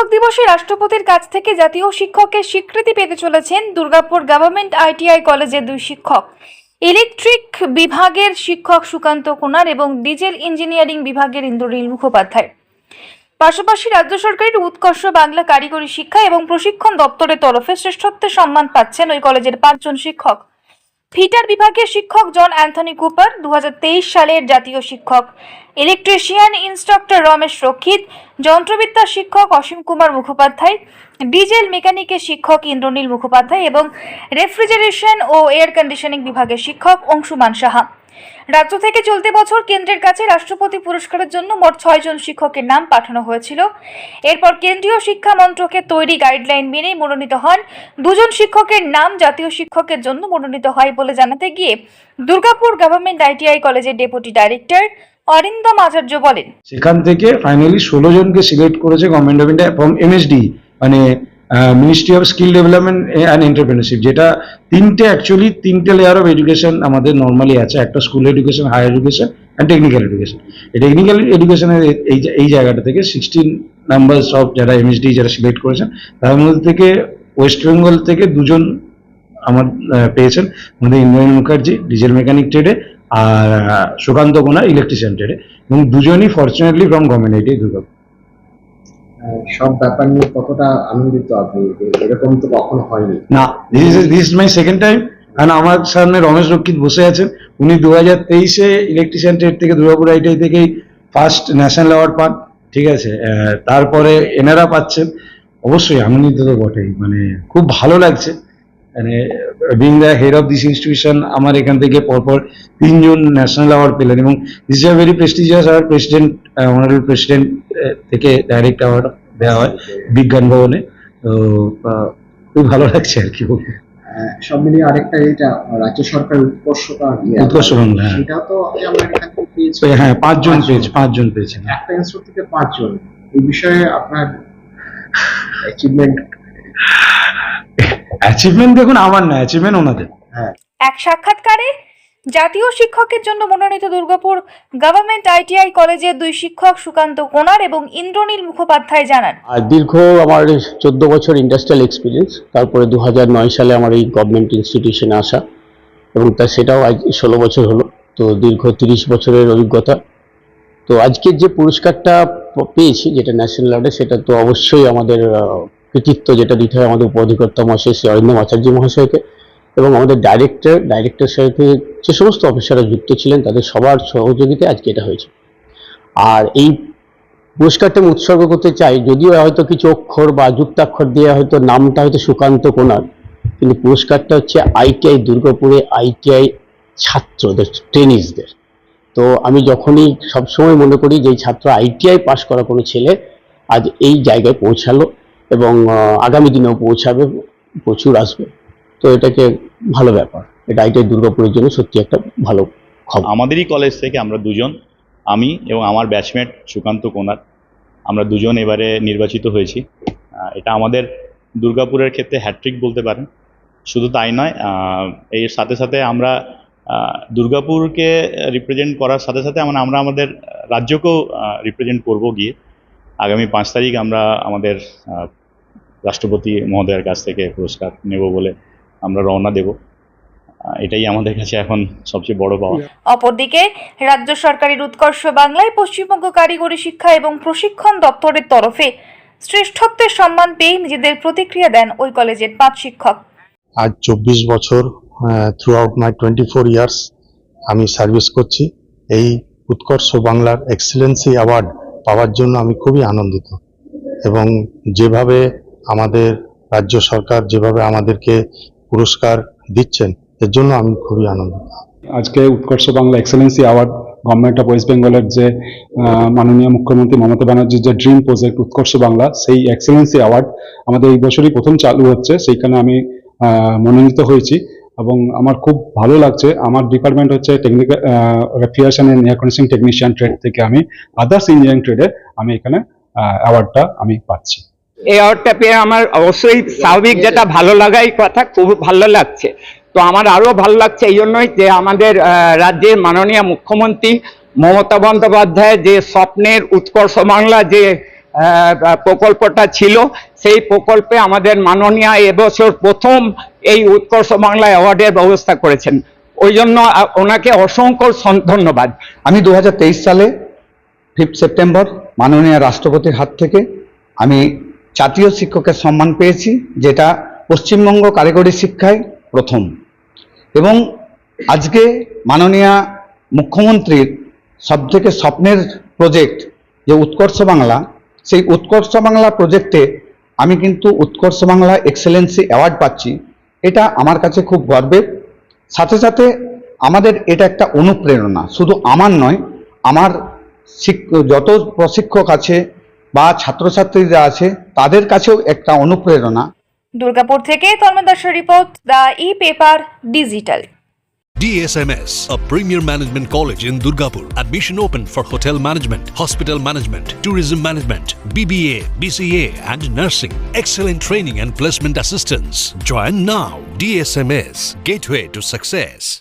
শিক্ষক দিবসে রাষ্ট্রপতির কাছ থেকে জাতীয় শিক্ষকের স্বীকৃতি পেতে চলেছেন দুর্গাপুর গভর্নমেন্ট আইটিআই কলেজের দুই শিক্ষক। ইলেকট্রিক বিভাগের শিক্ষক সুকান্ত কুনার এবং ডিজেল ইঞ্জিনিয়ারিং বিভাগের ইন্দ্রনীল মুখোপাধ্যায়। পাশাপাশি রাজ্য সরকারের উৎকর্ষ বাংলা কারিগরি শিক্ষা এবং প্রশিক্ষণ দপ্তরের তরফে শ্রেষ্ঠত্বের সম্মান পাচ্ছেন ওই কলেজের পাঁচজন শিক্ষক। ফিটার বিভাগের শিক্ষক জন অ্যান্থনি কুপার দু হাজার তেইশ সালের জাতীয় শিক্ষক। ইলেকট্রিশিয়ান ইনস্ট্রাক্টর রমেশ রক্ষিত, যন্ত্রবিদ্যা শিক্ষক অসীম কুমার মুখোপাধ্যায়, ডিজেল মেকানিকের শিক্ষক ইন্দ্রনীল মুখোপাধ্যায় এবং রেফ্রিজারেশন ও এয়ার কন্ডিশনিং বিভাগের শিক্ষক অংশুমান সাহা। রাজ্য থেকে চলতি বছর কেন্দ্রের কাছে রাষ্ট্রপতি পুরস্কারের জন্য মোট ছয়জন শিক্ষকের নাম পাঠানো হয়েছিল। এরপর কেন্দ্রীয় শিক্ষা মন্ত্রকের তৈরি গাইডলাইন মেনে মনোনীত হন দুজন শিক্ষকের নাম জাতীয় শিক্ষকের জন্য মনোনীত হয় বলে জানাতে গিয়ে দুর্গাপুর গভর্নমেন্ট আইটিআই কলেজের ডেপুটি ডাইরেক্টর অরিন্দম আচার্য বলেন। সেখান থেকে ফাইনালি ষোলো জনকে সিলেক্ট করেছে government of India from MSD মানে ministry of skill development and entrepreneurship যেটা তিনটে অ্যাকচুয়ালি তিনটে লেয়ার অফ এডুকেশন আমাদের নর্মালি আছে। একটা school education higher education and technical education এই টেকনিক্যাল এডুকেশনের এই এই জায়গাটা থেকে সিক্সটিন নাম্বারস অফ যারা এমএসডি যারা সিলেক্ট করেছেন তার মধ্যে থেকে ওয়েস্ট বেঙ্গল থেকে দুজন আমার পেয়েছেন। আমাদের ইন্দ্রাণী মুখার্জি ডিজেল মেকানিক ট্রেডে আর সুকান্ত কোনা ইলেকট্রিশিয়ান ট্রেডে এবং দুজনই fortunately from government IT Durgapur সব ব্যাপার নিয়ে কতটা আনন্দিত আপনি? এরকম তো কখনো হয়নি। না this is this my second time কারণ আমার সামনে রমেশ রক্ষিত বসে আছেন। উনি দু হাজার তেইশে ইলেকট্রিশিয়ান ট্রেড থেকে দুর্গাপুর আইটিআই থেকেই ফার্স্ট ন্যাশনাল অ্যাওয়ার্ড পান, ঠিক আছে? তারপরে এনারা পাচ্ছেন। অবশ্যই আনন্দিত তো বটেই মানে খুব ভালো লাগছে। মানে being the head of this institution আমার এখান থেকে পরপর তিনজন ন্যাশনাল অ্যাওয়ার্ড পেলেন এবং this is a very prestigious award president honourable president থেকে ডাইরেক্ট অ্যাওয়ার্ড দেওয়া হয় বিজ্ঞান ভবনে। তো খুব ভালো লাগছে আর কি বলব। সব মিলিয়ে আরেকটা এটা রাজ্য সরকার উৎকর্ষতা উৎকর্ষ বাংলা, হ্যাঁ। সেটা তো আমরা এখান থেকে হ্যাঁ পাঁচজন পেয়েছে পাঁচজন পেয়েছেন। একটা ইনস্টিটিউট থেকে পাঁচজন। এই বিষয়ে আপনার অ্যাচিভমেন্ট অ্যাচিভমেন্ট দেখুন আমার না অ্যাচিভমেন্ট ওনাদের। হ্যাঁ। এক সাক্ষাৎকারে জাতীয় শিক্ষকের জন্য মনোনীত দুর্গাপুর গভর্নমেন্ট আইটিআই কলেজের দুই শিক্ষক সুকান্ত কোনার এবং ইন্দ্রনীল মুখোপাধ্যায় জানান। আর দীর্ঘ আমার চোদ্দ বছর ইন্ডাস্ট্রিয়াল এক্সপিরিয়েন্স তারপরে দু নয় সালে আমার এই গভর্নমেন্ট ইনস্টিটিউশনে আসা এবং তা সেটাও আজ ষোলো বছর হলো তো দীর্ঘ তিরিশ বছরের অভিজ্ঞতা। তো আজকের যে পুরস্কারটা পেয়েছি যেটা ন্যাশনাল অ্যাওয়ার্ডে সেটা তো অবশ্যই আমাদের কৃতিত্ব যেটা দিতে হয় আমাদের উপঅধিকর্তা মহাশয় শ্রী অরিন্দম আচার্য মহাশয়কে এবং আমাদের ডাইরেক্টর ডাইরেক্টর সাথে যে সমস্ত অফিসাররা যুক্ত ছিলেন, তাদের সবার সহযোগিতায় আজকে এটা হয়েছে। আর এই পুরস্কারটা আমি উৎসর্গ করতে চাই, যদিও হয়তো কিছু অক্ষর বা যুক্তাক্ষর দিয়ে হয়তো নামটা হয়তো সুকান্ত কোনার কিন্তু পুরস্কারটা হচ্ছে আইটিআই দুর্গাপুরে আইটিআই ছাত্রদের ট্রেনিসদের তো আমি যখনই সবসময় মনে করি যে ছাত্র আইটিআই পাশ করা কোনো ছেলে আজ এই জায়গায় পৌঁছালো এবং আগামী দিনেও পৌঁছাবে, প্রচুর আসবে। তো এটাকে ভালো ব্যাপার। এটা আইটিআই দুর্গাপুরের জন্য সত্যি একটা ভালো খবর। আমাদেরই কলেজ থেকে আমরা দুজন, আমি এবং আমার ব্যাচমেট সুকান্ত কোনার, আমরা দুজন এবারে নির্বাচিত হয়েছি। এটা আমাদের দুর্গাপুরের ক্ষেত্রে হ্যাট্রিক বলতে পারেন। শুধু তাই নয় এর সাথে সাথে আমরা দুর্গাপুরকে রিপ্রেজেন্ট করার সাথে সাথে আমরা আমরা আমাদের রাজ্যকেও রিপ্রেজেন্ট করব গিয়ে। আগামী পাঁচ তারিখ আমরা আমাদের রাষ্ট্রপতি মহোদয়ের কাছ থেকে পুরস্কার নেব বলে আমরা রওনা দেব। এটাই আমাদের কাছে এখন সবচেয়ে বড় পাওয়া। অপরদিকে রাজ্য সরকারের উৎকর্ষ বাংলায় পশ্চিমবঙ্গ কারিগরি শিক্ষা এবং প্রশিক্ষণ দপ্তরের তরফে শ্রেষ্ঠত্বের সম্মান পেয়ে নিজেদের প্রতিক্রিয়া দেন ওই কলেজের পাঁচ শিক্ষক। আজ চব্বিশ বছর throughout my twenty four years আমি সার্ভিস করছি। এই উৎকর্ষ বাংলার এক্সেলেন্সি অ্যাওয়ার্ড পাওয়ার জন্য আমি খুবই আনন্দিত এবং যেভাবে আমাদের রাজ্য সরকার যেভাবে আমাদেরকে পুরস্কার দিচ্ছেন, এর জন্য আমি খুবই আনন্দিত। আজকে Utkarsh Bangla excellency award government of west বেঙ্গলের যে মাননীয় মুখ্যমন্ত্রী মমতা ব্যানার্জির যে ড্রিম প্রজেক্ট উৎকর্ষ বাংলা, সেই এক্সেলেন্সি অ্যাওয়ার্ড আমাদের এই বছরই প্রথম চালু হচ্ছে, সেইখানে আমি মনোনীত হয়েছি এবং আমার খুব ভালো লাগছে। আমার ডিপার্টমেন্ট হচ্ছে technical refrigeration and air conditioning technician trade থেকে আমি আদার্স ইঞ্জিনিয়ারিং ট্রেডে আমি এখানে অ্যাওয়ার্ডটা আমি পাচ্ছি। এই অ্যাওয়ার্ডটা পেয়ে আমার অবশ্যই স্বাভাবিক যেটা ভালো লাগাই কথা খুব ভালো লাগছে। তো আমার আরও ভালো লাগছে এই জন্যই যে আমাদের রাজ্যের মাননীয় মুখ্যমন্ত্রী মমতা বন্দ্যোপাধ্যায় যে স্বপ্নের উৎকর্ষ বাংলা যে প্রকল্পটা ছিল সেই প্রকল্পে আমাদের মাননীয় এবছর প্রথম এই উৎকর্ষ বাংলা অ্যাওয়ার্ডের ব্যবস্থা করেছেন। ওই জন্য ওনাকে অসংখ্য ধন্যবাদ। আমি দু হাজার তেইশ সালে ফিফথ সেপ্টেম্বর মাননীয় রাষ্ট্রপতির হাত থেকে আমি জাতীয় শিক্ষকের সম্মান পেয়েছি, যেটা পশ্চিমবঙ্গ কারিগরি শিক্ষায় প্রথম। এবং আজকে মাননীয় মুখ্যমন্ত্রীর সবথেকে স্বপ্নের প্রজেক্ট যে উৎকর্ষ বাংলা, সেই উৎকর্ষ বাংলা প্রজেক্টে আমি কিন্তু উৎকর্ষ বাংলা এক্সেলেন্সি অ্যাওয়ার্ড পাচ্ছি। এটা আমার কাছে খুব গর্বের। সাথে সাথে আমাদের এটা একটা অনুপ্রেরণা। শুধু আমার নয়, আমার যত প্রশিক্ষক আছে বা ছাত্রছাত্রীরা আছে তাদের কাছেও একটা অনুপ্রেরণা দুর্গাপুর থেকে তন্ময় দাসের report the E paper digital DSMS, a premier management college in Durgapur. Admission open for hotel management, hospital management, tourism management, BBA, BCA, and nursing. Excellent training and placement assistance. Join now. DSMS, gateway to success.